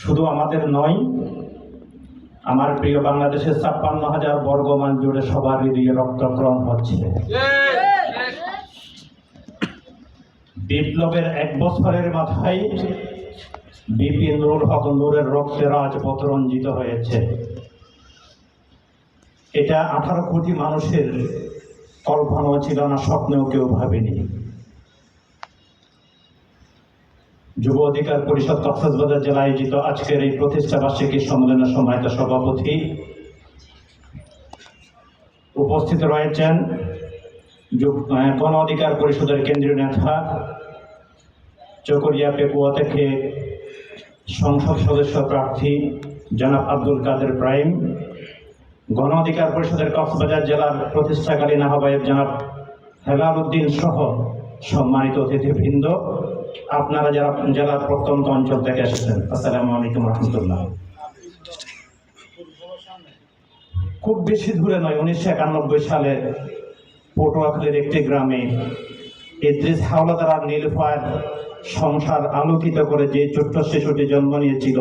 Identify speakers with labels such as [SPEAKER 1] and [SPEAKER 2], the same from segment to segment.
[SPEAKER 1] শুধু আমাদের নয়, আমার প্রিয় বাংলাদেশের ছাপ্পান্ন হাজার বর্গমান জুড়ে সবার হৃদয়ে রক্তক্রম হচ্ছে। বিপ্লবের এক বছরের মাথায় বিপি নুরুল হক নূরের রক্তে রাজপথ রঞ্জিত হয়েছে। এটা আঠারো কোটি মানুষের কল্পনাও ছিল না, স্বপ্নেও কেউ ভাবেনি। যুব অধিকার পরিষদ কক্সবাজার জেলা আয়োজিত আজকের এই প্রতিষ্ঠা বার্ষিকী সম্মেলনের সম্মানিত সভাপতি উপস্থিত রয়েছেন গণ অধিকার পরিষদের কেন্দ্রীয় নেতা, চকরিয়া পেকুয়া থেকে সংসদ সদস্য প্রার্থী জনাব আব্দুল কাদের প্রাইম গণ অধিকার পরিষদের কক্সবাজার জেলার প্রতিষ্ঠাকালীন আহ্বায়ক জনাব হেলাল উদ্দিন সহ সম্মানিত অতিথিবৃন্দ আপনারা যারা জেলার প্রত্যন্ত অঞ্চল থেকে এসেছেন, আসসালামু আলাইকুম রহমতুল্লাহ। খুব বেশি দূরে নয়, উনিশশো একানব্বই সালে পটুয়াখালীর একটি গ্রামে ইদ্রিস হাওলাদার আর নীলফার সংসার আলোকিত করে যে ছোট্ট শিশুটি জন্ম নিয়েছিল,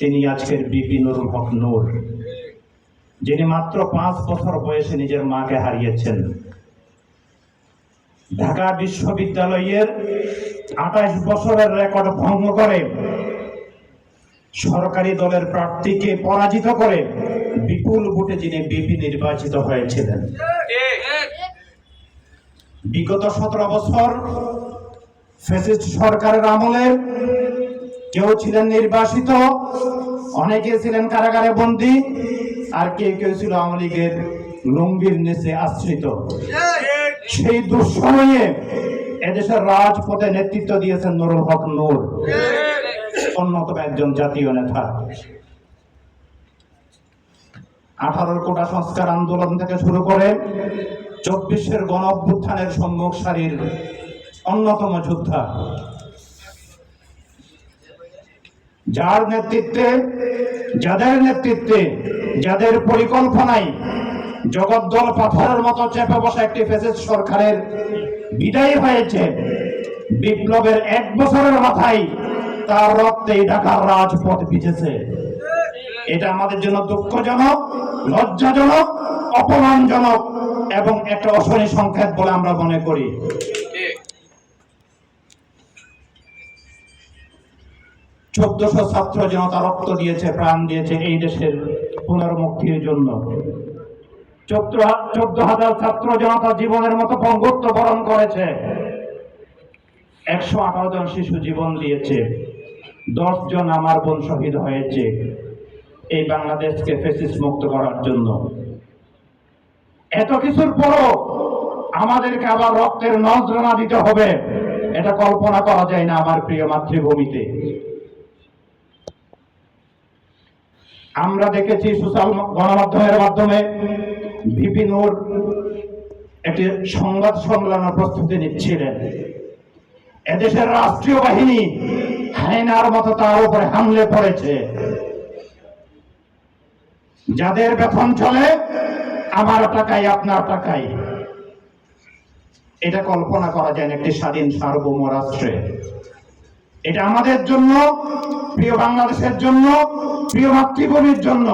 [SPEAKER 1] তিনি আজকের বিপি নুরুল হক নূর, যিনি মাত্র পাঁচ বছর বয়সে নিজের মাকে হারিয়েছেন। ঢাকা বিশ্ববিদ্যালয়ের আঠাশ বছরের রেকর্ড ভঙ্গ করে সরকারি দলের প্রার্থীকে পরাজিত করে বিপুল ভোটে যিনি বিপি নির্বাচিত হয়েছিলেন। বিগত সতেরো বছর ফ্যাসিস্ট সরকারের আমলে কেউ ছিলেন নির্বাসিত, অনেকে ছিলেন কারাগারে বন্দী, আর কেউ কেউ ছিল আওয়ামী লীগের লুঙ্গির নিচে আশ্রিত। সেই দুঃসময়ে এদেশের রাজপথে নেতৃত্ব দিয়েছেন নুরুল হক নূর, অন্যতম একজন জাতীয় নেতা। আঠারোর কোটা সংস্কার আন্দোলন থেকে শুরু করে চব্বিশের গণ অভ্যুত্থানের সম্মুখ সারির অন্যতম যোদ্ধা। যার নেতৃত্বে, যাদের নেতৃত্বে, যাদের পরিকল্পনায় জগদ্দল পাথরের মতো চেপে বসা একটি ফেসিস সরকারের বিদায় হয়েছে। বিপ্লবের এক বছরের মাথায় তার রক্তেই ঢাকার রাজপথ বিজেছে এটা আমাদের জন্য দুঃখজনক, লজ্জাজনক, অপমানজনক এবং একটা অশনি সংখ্যাত বলে আমরা মনে করি। চোদ্দশো ছাত্র জনতা রক্ত দিয়েছে, প্রাণ দিয়েছে এই দেশের পুনর্মুক্তির জন্য। চোদ্দ হাজার ছাত্র জনতা জীবনের মতো পঙ্গুত্ব বরণ করেছে। একশো আঠারো জন শিশু জীবন দিয়েছে। দশ জন আমার বোন শহীদ হয়েছে। এই বাংলাদেশকে ফেসিস মুক্ত করার জন্য। এত কিছুর পরও আমাদেরকে আবার রক্তের নজরানা দিতে হবে। এটা কল্পনা করা যায় না আমার প্রিয় মাতৃভূমিতে। আমরা দেখেছি সোশ্যাল গণমাধ্যমের মাধ্যমে বিভিন্নর একটি সংবাদ সম্মেলনের প্রস্তুতি নিচ্ছিলেন। এদেশের রাষ্ট্রীয় বাহিনী হাইনার মতো তার উপরে হামলে পড়েছে। যাদের বেতন চলে, আমার টাকায় আপনার টাকায় এটা কল্পনা করা যায় একটি স্বাধীন সার্বভৌম রাষ্ট্রে এটা আমাদের জন্য, প্রিয় বাংলাদেশের জন্য, প্রিয় মাতৃভূমির জন্য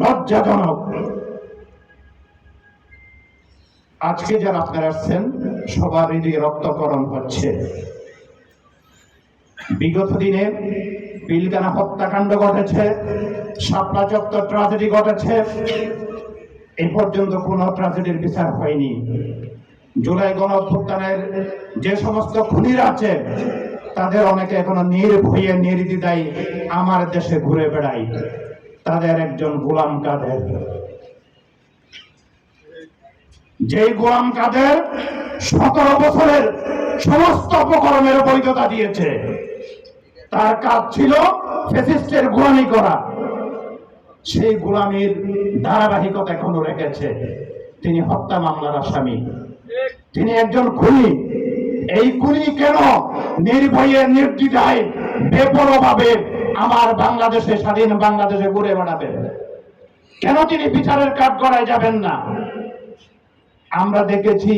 [SPEAKER 1] লজ্জাজনক। আজকে যারা আপনারা আসছেন, সবার হৃদয়ে রক্তকরণ হচ্ছে। বিগত দিনে পিলকানা হত্যাকাণ্ড ঘটেছে শাপলা চত্বর ট্রাজেডি ঘটেছে। এ পর্যন্ত কোনো ট্রাজেডির বিচার হয়নি। জুলাই গণ অভ্যুত্থানের যে সমস্ত খুনিরা আছে, তাদের অনেকে এখনও নির্ভয়ে নির্দিদায় আমার দেশে ঘুরে বেড়ায়। তাদের একজন গোলাম কাদের? যে গোলাম কাদের সতেরো বছরের সমস্ত অপকর্মের বৈধতা দিয়েছে। তার কাজ ছিল ফেসিস্টের গোলামি করা। সেই গোলামির ধারাবাহিকতা এখনও রেখেছে। তিনি হত্যা মামলার আসামি। তিনি একজন খুনি। এই খুনি কেন নির্ভয়ে, নির্দ্বিধায়, বেপরোভাবে আমার বাংলাদেশে, স্বাধীন বাংলাদেশে ঘুরে বেড়াবেন? কেন তিনি বিচারের কাঠ করায় যাবেন না? আমরা দেখেছি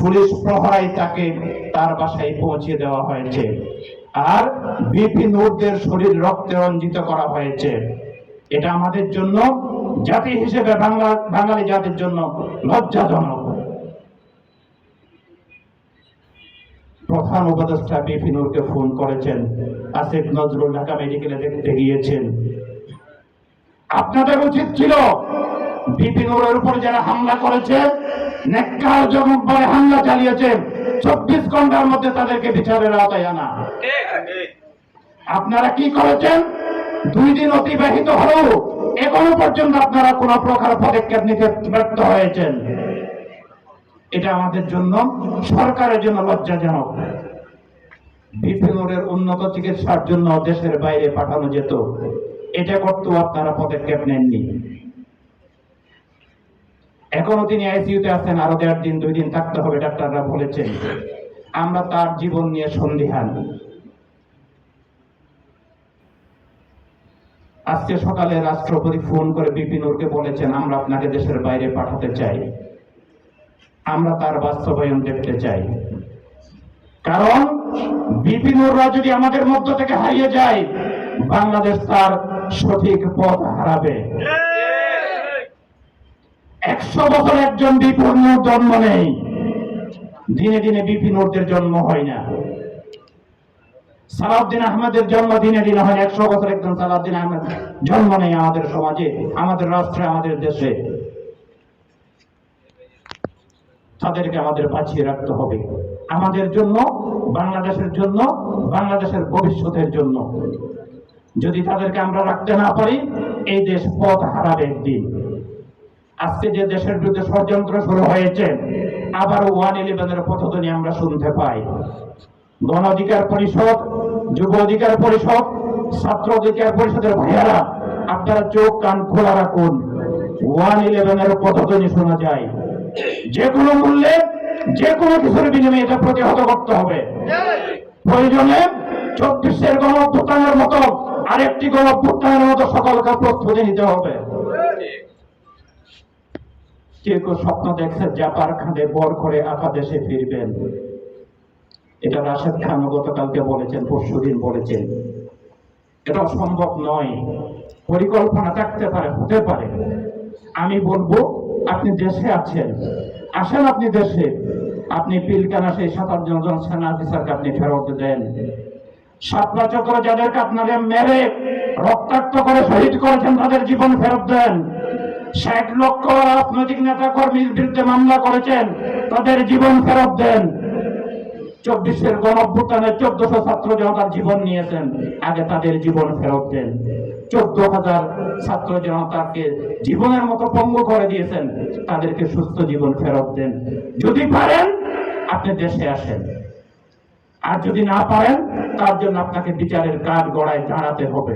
[SPEAKER 1] পুলিশ প্রহরায় তাকে তার বাসায় পৌঁছে দেওয়া হয়েছে। আর বিপি শরীর রক্তে রঞ্জিত করা হয়েছে। এটা আমাদের জন্য জাতি হিসেবে বাংলা, বাঙালি জাতির জন্য লজ্জাজনক। প্রধান উপদেষ্টা বিপি নূরকে ফোন করেছেন। আসিফ নজরুল ঢাকা মেডিকেলে দেখতে গিয়েছেন। আপনাদের উচিত ছিল বিপি নূরের উপর যারা হামলা করেছে হামলা চালিয়েছে, চব্বিশ ঘণ্টার মধ্যে তাদেরকে বিচারের আওতায় আনা। আপনারা কি করেছেন? দুই দিন অতিবাহিত হলেও এখনও পর্যন্ত আপনারা কোন প্রকার পদক্ষেপ নিতে ব্যর্থ হয়েছেন। এটা আমাদের জন্য সরকারের জন্য লজ্জাজনক। বিভিন্নের উন্নত চিকিৎসার জন্য দেশের বাইরে পাঠানো যেত। এটা করতেও আপনারা পদক্ষেপ নেননি। এখনও তিনি আইসিইউতে আছেন, আরও দেড় দিন, দুই দিন থাকতে হবে, ডাক্তাররা বলেছেন। আমরা তার জীবন নিয়ে সন্দিহান। আজকে সকালে রাষ্ট্রপতি ফোন করে বিপিনুরকে বলেছেন, আমরা আপনাকে দেশের বাইরে পাঠাতে চাই। আমরা তার বাস্তবায়ন দেখতে চাই। কারণ বিপিনুররা যদি আমাদের মধ্য থেকে হারিয়ে যায়, বাংলাদেশ তার সঠিক পথ হারাবে। একশো বছর একজন বিপূর্ণ জন্ম নেই। দিনে দিনে বিপিনুরদের জন্ম হয় না। সালাউদ্দিন আহমেদের জন্ম দিনে দিনে হয় একশো বছর একজন সালাউদ্দিন আহমেদ জন্ম নেই আমাদের সমাজে, আমাদের রাষ্ট্রে, আমাদের দেশে। তাদেরকে আমাদের বাঁচিয়ে রাখতে হবে। আমাদের জন্য, বাংলাদেশের জন্য, বাংলাদেশের ভবিষ্যতের জন্য। যদি তাদেরকে আমরা রাখতে না পারি, এই দেশ পথ হারাবে একদিন। আজকে যে দেশের বিরুদ্ধে ষড়যন্ত্র শুরু হয়েছে, আবার ওয়ান ইলেভেনের পথধ্বনি আমরা শুনতে পাই। গণ অধিকার পরিষদ, যুব অধিকার পরিষদ, ছাত্র অধিকার পরিষদের ভাইয়ারা, আপনারা চোখ, কান খোলা রাখুন। ওয়ান ইলেভেনের পথধ্বনি শোনা যায়। যে কোনো মূল্যে, যে কোনো কিছুর বিনিময়ে এটা প্রতিহত করতে হবে। প্রয়োজনে চব্বিশের গণ অভ্যুত্থানের মতো আরেকটি গণ অভ্যুত্থানের মতো সকলকে প্রস্তুতি নিতে হবে। কেউ কেউ স্বপ্ন দেখছে জাপার খাঁদে বর করে আকা দেশে ফিরবেন। এটা রাশেদ খান গতকালকে বলেছেন পরশুদিন বলেছেন। এটা সম্ভব নয়। পরিকল্পনা থাকতে পারে, হতে পারে। আমি বলব, আপনি দেশে আছেন, আসেন আপনি দেশে। আপনি পিলকানা সেই সাতাশ জন জন সেনা অফিসারকে আপনি ফেরত দেন। সাতলা চক্র যাদেরকে আপনাদের মেরে রক্তাক্ত করে শহীদ করেছেন, তাদের জীবন ফেরত দেন। ষাট লক্ষ রাজনৈতিক নেতা কর্মীর বিরুদ্ধে মামলা করেছেন। তাদের জীবন ফেরত দেন। চব্বিশের গণ অভ্যুত্থানে চোদ্দশো ছাত্র জনতার জীবন নিয়েছেন। আগে তাদের জীবন ফেরত দেন। চোদ্দ হাজার ছাত্র জনতাকে জীবনের মতো পঙ্গু করে দিয়েছেন। তাদেরকে সুস্থ জীবন ফেরত দেন। যদি পারেন, আপনি দেশে আসেন। আর যদি না পারেন, তার জন্য আপনাকে বিচারের কাঠ গড়ায় দাঁড়াতে হবে।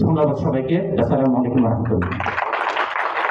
[SPEAKER 1] ধন্যবাদ সবাইকে। আসসালামু আলাইকুম রহমতুল্লাহ।